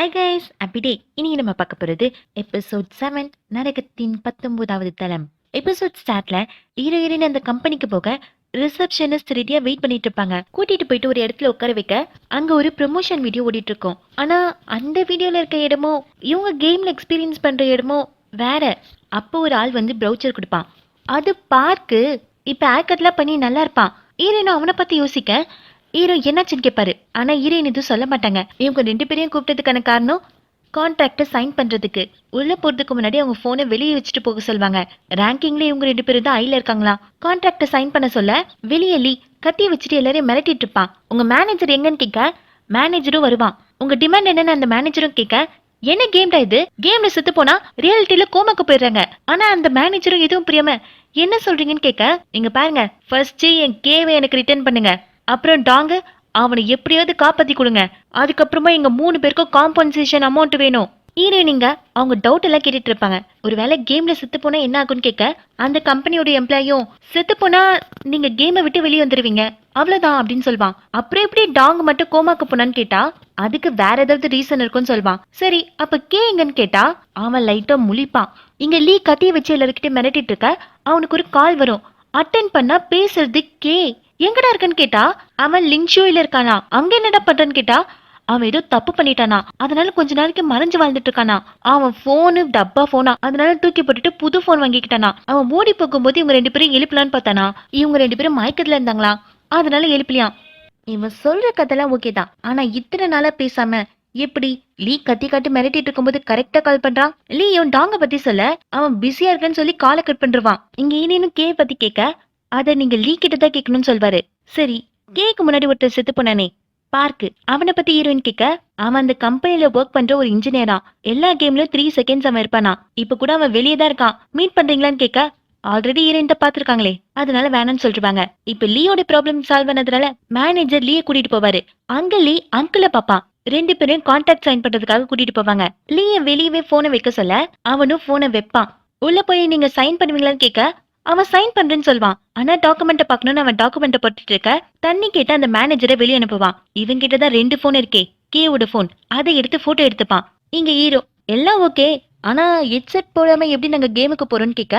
ஐ guys அப்பிடே இன்னைக்கு நம்ம பார்க்க போகிறது எபிசோட் செவன் நரகத்தின் பத்தொன்பதாவது தளம். எபிசோட் ஸ்டார்ட்ல ஹீரோ ஹீரோயின் அந்த கம்பெனிக்கு போக ரிசப்ஷனிஸ்ட் ரெடியா வெயிட் பண்ணிட்டு இருப்பாங்க. கூட்டிட்டு போயிட்டு ஒரு இடத்துல உட்கார வைக்க அங்க ஒரு ப்ரொமோஷன் வீடியோ ஓடிட்டு இருக்கும். ஆனா அந்த வீடியோல இருக்க இடமோ இவங்க கேம்ல எக்ஸ்பீரியன்ஸ் பண்ற இடமோ வேற. அப்போ ஒரு ஆள் வந்து ப்ரௌச்சர் கொடுப்பான். அது பார்க்கு இப்ப ஆக்கர்லாம் பண்ணி நல்லா இருப்பான். ஹீரோயினும் அவனை பத்தி யோசிக்க ஹீரோ என்னாச்சுன்னு கேட்பாரு ஆனா ஹீரோயின் எதுவும் சொல்ல மாட்டாங்க. இவங்க ரெண்டு பேரையும் கூப்பிட்டதுக்கான காரணம் கான்ட்ராக்டை சைன் பண்றதுக்கு. உள்ள போறதுக்கு முன்னாடி அவங்க போனை வெளியே வச்சுட்டு போக சொல்வாங்க. ரேங்கிங்ல இவங்க ரெண்டு பேரும் தான் ஐல இருக்காங்களா? கான்ட்ராக்டை சைன் பண்ண சொல்ல வெளியே லீ கத்தியை வச்சுட்டு எல்லாரையும் மிரட்டிட்டு இருப்பான். உங்க மேனேஜர் எங்கன்னு கேட்க மேனேஜரும் வருவான். உங்க டிமாண்ட் என்னன்னு அந்த மேனேஜரும் கேட்க என்ன கேம்டா இது? கேம்ல செத்து போனா ரியாலிட்டியில கோமாக்கு போயிடுறாங்க. ஆனா அந்த மேனேஜரும் எதுவும் புரியாம என்ன சொல்றீங்கன்னு கேட்க நீங்க பாருங்க ஃபர்ஸ்ட் என் கேவை எனக்கு ரிட்டர்ன் பண்ணுங்க. அப்புறம் டாங்க அவனை எப்படியாவது காப்பாத்தி கொடுங்க. அதுக்கப்புறமா எங்க மூணு பேருக்கும் காம்பன்சேஷன் அமௌண்ட் வேணும். ஈரேனிங்க அவங்க டவுட் எல்லாம் கேட்டுட்டு இருப்பாங்க. ஒருவேளை கேம்ல செத்து போனா என்ன ஆகும்னு கேட்க அந்த கம்பெனியோட எம்ப்ளாயும் செத்து போனா நீங்க கேமை விட்டு வெளியே வந்துருவீங்க. அவ்வளவுதான் அப்படின்னு சொல்வான். அப்புறம் எப்படி டாங் மட்டும் கோமாக்கு போனான்னு கேட்டா அதுக்கு வேற ஏதாவது ரீசன் இருக்கும்னு சொல்வான். சரி அப்ப கே எங்கன்னு கேட்டா அவன் லைட்டா முழிப்பான். இங்க லீ கத்திய வச்சு எல்லாருக்கிட்ட மிரட்டிட்டு இருக்க அவனுக்கு ஒரு கால் வரும். அட்டன் பண்ணா பேசுறது கே. எங்கடா இருக்கன்னு கேட்டா அவன் லிங்ஷோயில இருக்கானா? அங்க என்னடா பண்றன்னு கேட்டா அவன் ஏதோ தப்பு பண்ணிட்டானா. அதனால கொஞ்ச நாளைக்கு மறைஞ்சு வாழ்ந்துட்டு இருக்கானா. அவன் போனு டப்பா போனா அதனால தூக்கி போட்டுட்டு புது போன் வாங்கிக்கிட்டானா. அவன் ஓடி போகும்போது இவங்க ரெண்டு பேரும் எழுப்பலான்னு பார்த்தானா? இவங்க ரெண்டு பேரும் மயக்கத்துல இருந்தாங்களா? அதனால எழுப்பலியாம். இவன் சொல்ற கதைலாம் ஓகே தான். ஆனா இத்தனை நாளா பேசாம எப்படி லீ கத்தி காட்டி மிரட்டிட்டு இருக்கும்போது கரெக்டா கால் பண்றான்? லீ இவன் டாங்க பத்தி சொல்ல அவன் பிஸியா இருக்கன்னு சொல்லி காலை கட் பண்ணிருவான். இங்க இனின்னு கே பத்தி கேட்க அத நீங்க லீ கிட்ட தான் கேட்கணும்னு சொல்வாரு. சரி கேக்கு முன்னாடி ஒருத்தர் செத்து போனானே. பார்க்கு அவனை பத்தி ஹீரோயின் கேட்க அவன் அந்த கம்பெனில ஒர்க் பண்ற ஒரு இன்ஜினியரா எல்லா கேம்லயும் த்ரீ செகண்ட்ஸ் அவன் இருப்பானா. இப்ப கூட அவன் வெளியே தான் இருக்கான். மீட் பண்றீங்களான்னு கேட்க ஆல்ரெடி ஹீரோயின் பாத்துருக்காங்களே அதனால வேணாம்னு சொல்லிருவாங்க. இப்ப லீயோட ப்ராப்ளம் சால்வ் பண்ணதுனால மேனேஜர் லீய கூட்டிட்டு போவாரு. அங்க லீ அங்கிள பாப்பான். ரெண்டு பேரும் கான்டாக்ட் சைன் பண்றதுக்காக கூட்டிட்டு போவாங்க. லீய வெளியவே போனை வைக்க சொல்ல அவனும் போனை வைப்பான். உள்ள போய் நீங்க சைன் பண்ணுவீங்களான்னு கேட்க அவன் சைன் பண்றேன்னு சொல்வான் ஆனா டாக்குமெண்ட்டை பார்க்கணும்னு அவன் டாக்குமெண்ட்டை போட்டுட்டு இருக்க தண்ணி கேட்டு அந்த மேனேஜரை வெளியே அனுப்புவான். இவன் கிட்ட தான் ரெண்டு போன் இருக்கே கேவோட போன் அதை எடுத்து போட்டோ எடுத்துப்பான். இங்க ஹீரோ எல்லாம் ஓகே ஆனா ஹெட்செட் போடாம எப்படி நாங்க கேமுக்கு போறோம்னு கேட்க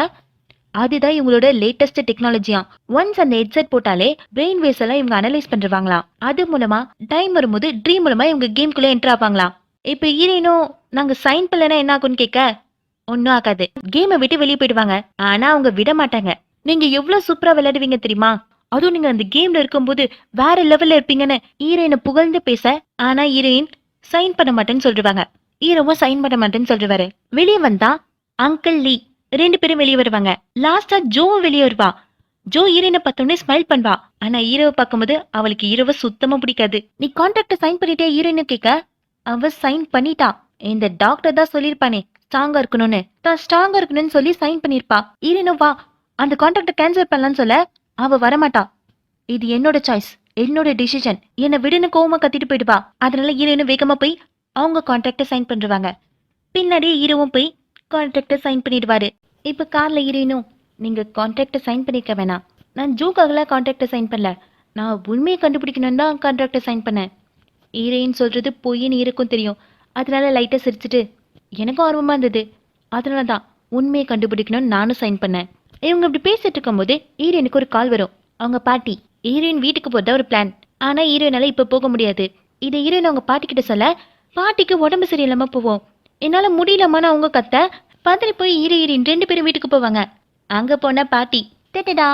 அதுதான் இவங்களோட லேட்டஸ்ட் டெக்னாலஜியா ஒன்ஸ் அந்த ஹெட்செட் போட்டாலே பிரெயின் வேவ்ஸ் எல்லாம் இவங்க அனலைஸ் பண்றாங்களாம் அது மூலமா டைம் வரும்போது ட்ரீம் மூலமா இவங்க கேம்குள்ள என்டர் ஆவாங்களாம். இப்ப ஹீரோயினும் நாங்க சைன் பண்ணலன்னா என்ன ஆகும்னு கேட்க ஒன்னும் ஆகாது. கேமை விட்டு வெளியே போயிடுவாங்க. ஆனா அவங்க விட மாட்டாங்க. நீங்க எவ்வளவு சூப்பரா விளையாடுவீங்க தெரியுமா? அதுவும் நீங்க அந்த கேம்ல இருக்கும்போது வேற லெவல்ல இருப்பீங்கன்னு ஹீரோயினை புகழ்ந்து பேச ஆனா ஹீரோயின் சைன் பண்ண மாட்டேன்னு சொல்லிடுவாங்க ஹீரோவும் சைன் பண்ண மாட்டேன்னு சொல்லிடுவாரு வெளியே வந்தா அங்கிள் லீ ரெண்டு பேரும் வெளியே வருவாங்க. லாஸ்டா ஜோவும் வெளியே வருவா. ஜோ ஹீரோயினை பார்த்தோன்னே ஸ்மைல் பண்ணுவா. ஆனா ஹீரோவை பார்க்கும்போது அவளுக்கு ஹீரோவை சுத்தமா பிடிக்காது. நீ கான்ட்ராக்ட சைன் பண்ணிட்டே ஹீரோயினு கேட்க அவ சைன் பண்ணிட்டா. இந்த டாக்டர் தான் சொல்லியிருப்பானே ஸ்ட்ராங்கா இருக்கணும்னு. தான் ஸ்ட்ராங்கா இருக்கணும்னு சொல்லி சைன் பண்ணிருப்பா. ஈரினும் வா. அந்த கான்ட்ராக்ட கேன்சல் பண்ணலாம்னு சொல்ல அவ வரமாட்டா. இது என்னோட சாய்ஸ் என்னோட டிசிஷன் என்னை விடுன்னு கோவமா கத்திட்டு போயிடுவா. அதனால ஈரனும் வேகமா போய் அவங்க கான்ட்ராக்டை சைன் பண்ணிடுவாங்க பின்னாடி ஈரவும் போய் கான்ட்ராக்டை சைன் பண்ணிடுவாரு. இப்போ கார்ல ஈரனும் நீங்க கான்ட்ராக்டை சைன் பண்ணிக்க வேணாம். நான் ஜூக்காகலாம் கான்ட்ராக்டை சைன் பண்ணல. நான் உண்மையை கண்டுபிடிக்கணும்னு தான் கான்ட்ராக்டை சைன் பண்ணேன். ஈரேன்னு சொல்றது பொய்ன்னு இருக்கும் தெரியும். அதனால லைட்டாக சிரிச்சிட்டு எனக்கும் ஆர்வமாக இருந்தது. அதனால தான் உண்மையை கண்டுபிடிக்கணும்னு நானும் சைன் பண்ணேன். இவங்க இப்படி பேசிட்டு இருக்கும்போது ஹீரோயினுக்கு ஒரு கால் வரும். அவங்க பாட்டி ஹீரோயின் வீட்டுக்கு போகிறதா ஒரு பிளான் ஆனால் ஹீரோயினால இப்போ போக முடியாது. இதை ஹீரோயின் அவங்க பாட்டி கிட்ட சொல்ல பாட்டிக்கு உடம்பு சரியில்லாமல் போவோம். என்னால் முடியலமான்னு அவங்க கத்த. பதறி போய் ஹீரோ ஹீரோயின் ரெண்டு பேரும் வீட்டுக்கு போவாங்க. அங்கே போன பாட்டி டேட்டடா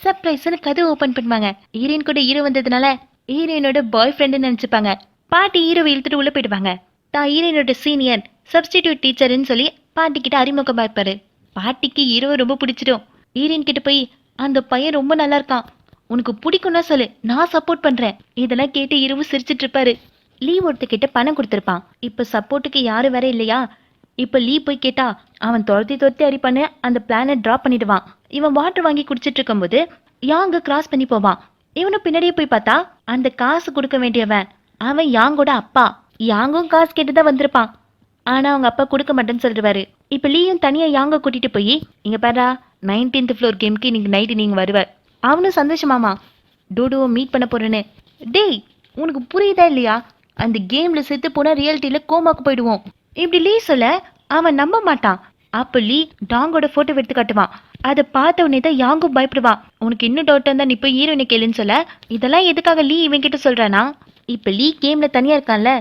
சர்ப்ரைஸ்னு கதவு ஓப்பன் பண்ணுவாங்க. ஹீரோயின் கூட ஹீரோ வந்ததுனால ஹீரோயினோட பாய் ஃப்ரெண்டுன்னு நினச்சிப்பாங்க. பாட்டி ஈரோவை இழுத்துட்டு உள்ளே போயிடுவாங்க. தான் ஹீரோயினோட சீனியர் சப்ஸ்டிடியூட் டீச்சர்னு சொல்லி பாட்டிக்கிட்ட கிட்ட இருப்பாரு பாட்டிக்கு இரவு ரொம்ப பிடிச்சிடும். ஹீரோயின் கிட்ட போய் அந்த பையன் ரொம்ப நல்லா இருக்கான். உனக்கு பிடிக்கும்னா சொல்லு. நான் சப்போர்ட் பண்றேன். இதெல்லாம் கேட்டு இரவு சிரிச்சிட்டு இருப்பாரு. லீவ் ஒருத்தக்கிட்ட பணம் கொடுத்துருப்பான். இப்ப சப்போர்ட்டுக்கு யாரும் வேற இல்லையா? இப்ப லீவ் போய் கேட்டா அவன் துரத்தி துரத்தி அடிப்பான்னு அந்த பிளானை டிராப் பண்ணிடுவான். இவன் வாட்டர் வாங்கி குடிச்சிட்டு இருக்கும்போது யாங்க கிராஸ் பண்ணி போவான். இவனும் பின்னாடியே போய் பார்த்தா அந்த காசு கொடுக்க வேண்டியவன். அவன் யாங்கோட அப்பா. யாங்கும் காசு கேட்டுதான் வந்திருப்பான். ஆனா அவங்க அப்பா கொடுக்க மாட்டேன்னு சொல்லிடுவாரு. இப்ப லீயும் தனியா யாங்க கூட்டிட்டு போய்? இங்க பாரா நைன்டீன்த் ஃப்ளோர் கேம்க்கு இன்னைக்கு நைட்டு நீங்க வருவார். அவனும் சந்தோஷமாமா டூடுவை மீட் பண்ண போறேன்னு. டேய் உனக்கு புரியுதா இல்லையா? அந்த கேம்ல செத்து போனா ரியாலிட்டியில கோமாக்கு போயிடுவோம். இப்படி லீ சொல்ல அவன் நம்ப மாட்டான். அப்ப லீ டாங்கோட போட்டோ எடுத்து காட்டுவான். அதை பார்த்த உடனே தான் யாங்கும் பயப்படுவான் உனக்கு இன்னும் டவுட் இருந்தா நீ போய் ஹீரோயினை கேளுன்னு சொல்ல. இதெல்லாம் எதுக்காக லீ இவன் கிட்ட சொல்றானா? இப்ப லீ கேம்ல தனியா இருக்கான்ல.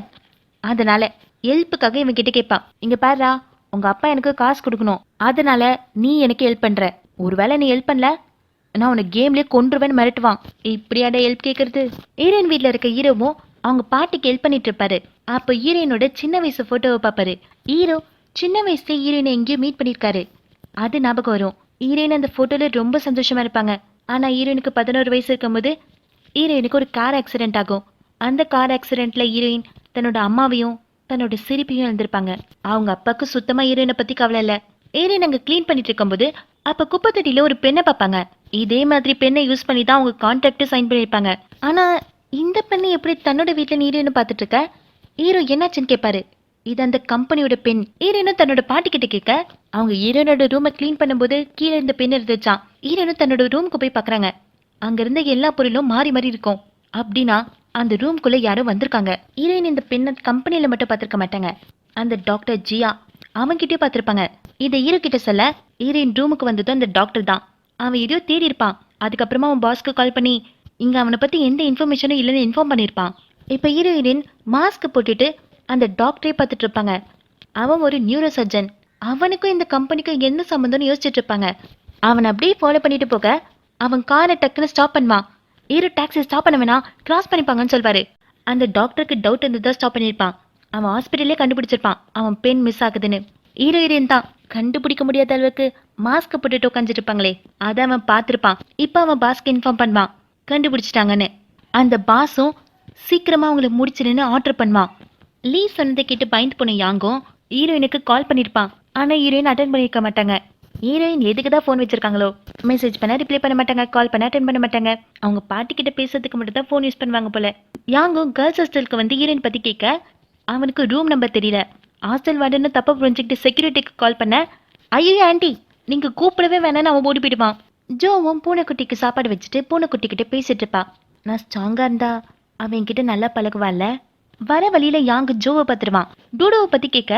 அதனால ஹெல்ப்புக்காக இவன் கிட்ட கேட்பான். இங்க பாருடா உங்க அப்பா எனக்கு காசு கொடுக்கணும். அதனால நீ எனக்கு ஹெல்ப் பண்ற. ஒருவேளை நீ ஹெல்ப் பண்ணல நான் உன்னை கேம்லயே கொன்றுவேன்னு மிரட்டுவான். இப்படியாட ஹெல்ப் கேட்கறது ஹீரோயின் வீட்ல இருக்க ஹீரோவும் அவங்க பாட்டிக்கு ஹெல்ப் பண்ணிட்டு இருப்பாரு. அப்ப ஹீரோயினோட சின்ன வயசு போட்டோவை பார்ப்பாரு ஹீரோ சின்ன வயசுல ஹீரோயினை எங்கேயோ மீட் பண்ணிருக்காரு. அது ஞாபகம் வரும். ஹீரோயின் அந்த போட்டோல ரொம்ப சந்தோஷமா இருப்பாங்க. ஆனா ஹீரோயினுக்கு பதினோரு வயசு இருக்கும்போது ஹீரோயினுக்கு ஒரு கார் ஆக்சிடென்ட் ஆகும். அந்த கார் ஆக்சிடென்ட்ல ஹீரோயின் தன்னோட அம்மாவையும் தன்னோட சிரிப்பையும் எழுந்திருப்பாங்க அவங்க அப்பாவுக்கு சுத்தமா ஈரனை பத்தி கவலை இல்ல. ஹீரோயின் அங்க கிளீன் பண்ணிட்டு இருக்கும்போது அப்ப குப்பத்தொட்டியில ஒரு பெண்ணை பார்ப்பாங்க. இதே மாதிரி பெண்ணை யூஸ் பண்ணி தான் அவங்க கான்ட்ராக்ட் சைன் பண்ணியிருப்பாங்க. ஆனா இந்த பெண்ணை எப்படி தன்னோட வீட்டுல நீரேன்னு ஹீரோயின் பார்த்துட்டு இருக்க? ஹீரோ என்னாச்சுன்னு கேட்பாரு இது அந்த கம்பெனியோட பெண். ஈரனும் தன்னோட பாட்டி கிட்ட கேட்க அவங்க ஹீரோனோட ரூமை க்ளீன் பண்ணும்போது கீழே இருந்த பெண் இருந்துச்சான் ஈரனும் தன்னோட ரூமுக்கு போய் பாக்குறாங்க அங்க இருந்த எல்லா பொருளும் மாறி மாறி இருக்கும். அப்படின்னா அந்த ரூம்குள்ள யாரோ வந்திருக்காங்க. ஹீரோயின் இந்த பெண்ணை கம்பெனியில் மட்டும் பார்த்துருக்க மாட்டாங்க. அந்த டாக்டர் ஜியா அவன்கிட்டயும் பார்த்துருப்பாங்க. இதை ஹீரோ கிட்ட சொல்ல ஹீரோயின் ரூமுக்கு வந்தது அந்த டாக்டர் தான். அவன் எதையோ தேடி இருப்பான். அதுக்கப்புறமா அவன் பாஸ்க்கு கால் பண்ணி இங்க அவனை பத்தி எந்த இன்ஃபர்மேஷனும் இல்லைன்னு இன்ஃபார்ம் பண்ணியிருப்பான். இப்போ ஹீரோயின் மாஸ்க் போட்டுட்டு அந்த டாக்டரே பார்த்துட்டு இருப்பாங்க. அவன் ஒரு நியூரோ சர்ஜன் அவனுக்கும் இந்த கம்பெனிக்கும் என்ன சம்மந்தம்னு யோசிச்சுட்டு இருப்பாங்க. அவன் அப்படியே ஃபாலோ பண்ணிட்டு போக அவன் காரை டக்குன்னு ஸ்டாப் பண்ணுவான். ஹீரோ டாக்ஸி ஸ்டாப் பண்ண வேணா கிராஸ் பண்ணிப்பாங்கன்னு சொல்வாரு. அந்த டாக்டருக்கு டவுட் இருந்ததா ஸ்டாப் பண்ணியிருப்பான். அவன் ஹாஸ்பிட்டல்லே கண்டுபிடிச்சிருப்பான். அவன் பெண் மிஸ் ஆகுதுன்னு. ஹீரோ ஈரன் தான். கண்டுபிடிக்க முடியாத அளவுக்கு மாஸ்க் போட்டுட்டு உட்காந்துருப்பாங்களே அதை அவன் பார்த்துருப்பான். இப்போ அவன் பாஸ்க்கு இன்ஃபார்ம் பண்ணுவான். கண்டுபிடிச்சிட்டாங்கன்னு. அந்த பாஸும் சீக்கிரமாக அவங்கள முடிச்சிடுன்னு ஆர்டர் பண்ணுவான். லீ சொன்னதை கேட்டு பயந்து போன யாங்கும் ஹீரோயினுக்கு கால் பண்ணியிருப்பான் ஆனால் ஹீரோயின் அட்டன் பண்ணியிருக்க மாட்டாங்க. ஹீரோயின் எதுக்கு தான் ஃபோன் வச்சிருக்காங்களோ? மெசேஜ் பண்ண ரிப்ளை பண்ண மாட்டாங்க கால் பண்ண அட்டன் பண்ண மாட்டாங்க. அவங்க பாட்டி கிட்ட பேசுறதுக்கு மட்டும் தான் ஃபோன் யூஸ் பண்ணுவாங்க போல. யாங்கும் கேர்ள்ஸ் ஹாஸ்டலுக்கு வந்து ஹீரோயின் பத்தி கேட்க அவனுக்கு ரூம் நம்பர் தெரியல. ஹாஸ்டல் வார்டுன்னு தப்பா புரிஞ்சுக்கிட்டு செக்யூரிட்டிக்கு கால் பண்ண ஐயோ ஆண்டி நீங்க கூப்பிடவே வேணாம்னு அவன் ஓடி போயிடுவான். ஜோவும் பூனைக்குட்டிக்கு சாப்பாடு வச்சுட்டு பூனைக்குட்டி கிட்ட பேசிட்டு இருப்பா. நான் ஸ்ட்ராங்கா இருந்தா அவன் என்கிட்ட நல்லா பழகுவான்ல? வர வழியில யாங்கு ஜோவை பார்த்துருவான். டூடோவை பத்தி கேட்க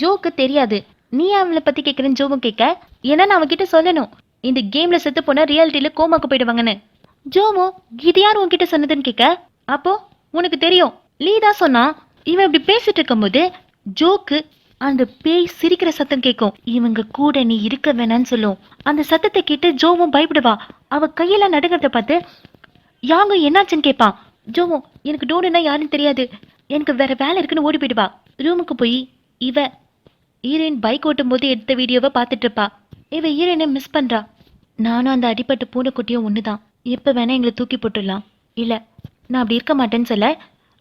ஜோக்கு தெரியாது. நீ அவளை பத்தி கேட்கறேன்னு ஜோவும் கேட்க ஏன்னா நான் அவன்கிட்ட சொல்லணும்? இந்த கேம்ல செத்து போனா ரியாலிட்டியில கோமாக்கு போயிடுவாங்கன்னு. ஜோமோ இது யார் உன்கிட்ட சொன்னதுன்னு கேட்க? அப்போ உனக்கு தெரியும். லீ தான் சொன்னா இவன் இப்படி பேசிட்டு இருக்கும்போது ஜோக்கு அந்த பேய் சிரிக்கிற சத்தம் கேட்கும். இவங்க கூட நீ இருக்க வேணாம்னு சொல்லும். அந்த சத்தத்தை கேட்டு ஜோவும் பயப்படுவா. அவ கையெல்லாம் நடுங்கிறத பார்த்து யாங்க என்னாச்சுன்னு கேட்பான் ஜோமோ எனக்கு டோடுனா யாருன்னு தெரியாது. எனக்கு வேற வேலை இருக்குன்னு ஓடி போயிடுவா. ரூமுக்கு போய் இவ ஹீரோயின் பைக் ஓட்டும் போது எடுத்த வீடியோவை பார்த்துட்டு இருப்பா. இவ ஈரனை மிஸ் பண்றா. நானும் அந்த அடிப்பட்ட பூனைக்குட்டியும் தான் எப்போ வேணா எங்களை தூக்கி போட்டுடலாம். இல்லை நான் அப்படி இருக்க மாட்டேன்னு சொல்ல.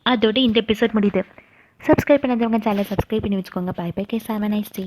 அதோட இந்த எபிசோட் முடியுது. சப்ஸ்கிரைப் பண்ணாதவங்க சேனலை சப்ஸ்கிரைப் பண்ணி வச்சுக்கோங்க. Bye bye Kesavan nice day